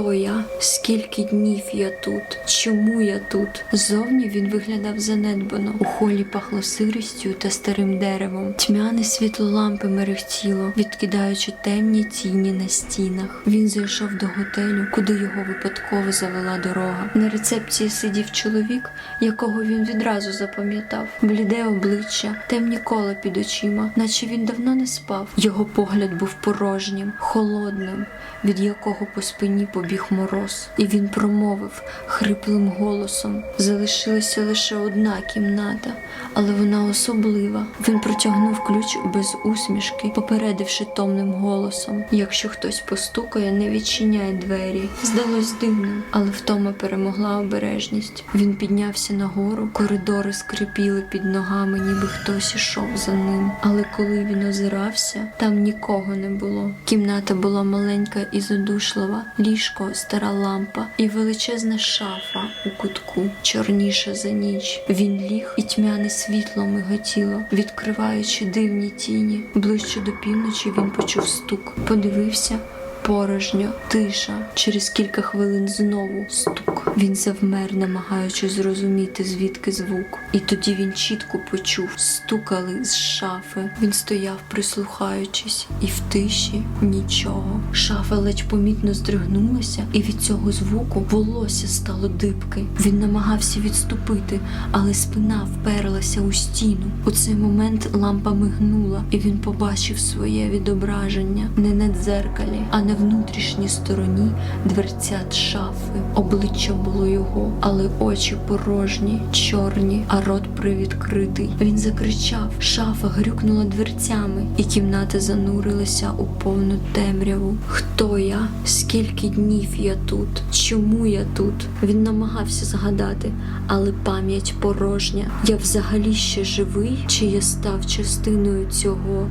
Хто я? Скільки днів я тут? Чому я тут? Зовні він виглядав занедбано. У холі пахло сирістю та старим деревом. Тьмяне світло лампи мерехтіло, відкидаючи темні тіні на стінах. Він зайшов до готелю, куди його випадково завела дорога. На рецепції сидів чоловік, якого він відразу запам'ятав. Бліде обличчя, темні кола під очима, наче він давно не спав. Його погляд був порожнім, холодним, від якого по спині побіг мороз. І він промовив хриплим голосом: залишилася лише одна кімната, але вона особлива. Він протягнув ключ без усмішки, попередивши томним голосом: якщо хтось постукає, не відчиняй двері. Здалось дивним, але втома перемогла обережність. Він піднявся нагору, коридори скрипіли під ногами, ніби хтось ішов за ним. Але коли він озирався, там нікого не було. Кімната була маленька і задушлива, ліжко, стара лампа і величезна шафа у кутку, чорніша за ніч. Він ліг, і тьмяне світло миготіло, відкриваючи дивні тіні. Ближче до півночі він почув стук, подивився. Порожньо, тиша. Через кілька хвилин знову стук. Він завмер, намагаючись зрозуміти, звідки звук. І тоді він чітко почув, стукали з шафи. Він стояв, прислухаючись, і в тиші нічого. Шафа ледь помітно здригнулася, і від цього звуку волосся стало дибки. Він намагався відступити, але спина вперлася у стіну. У цей момент лампа мигнула, і він побачив своє відображення не на дзеркалі, а на внутрішній стороні дверцят шафи. Обличчя було його, але очі порожні, чорні, а рот привідкритий. Він закричав, шафа грюкнула дверцями, і кімната занурилася у повну темряву. Хто я? Скільки днів я тут? Чому я тут? Він намагався згадати, але пам'ять порожня. Я взагалі ще живий, чи я став частиною цього?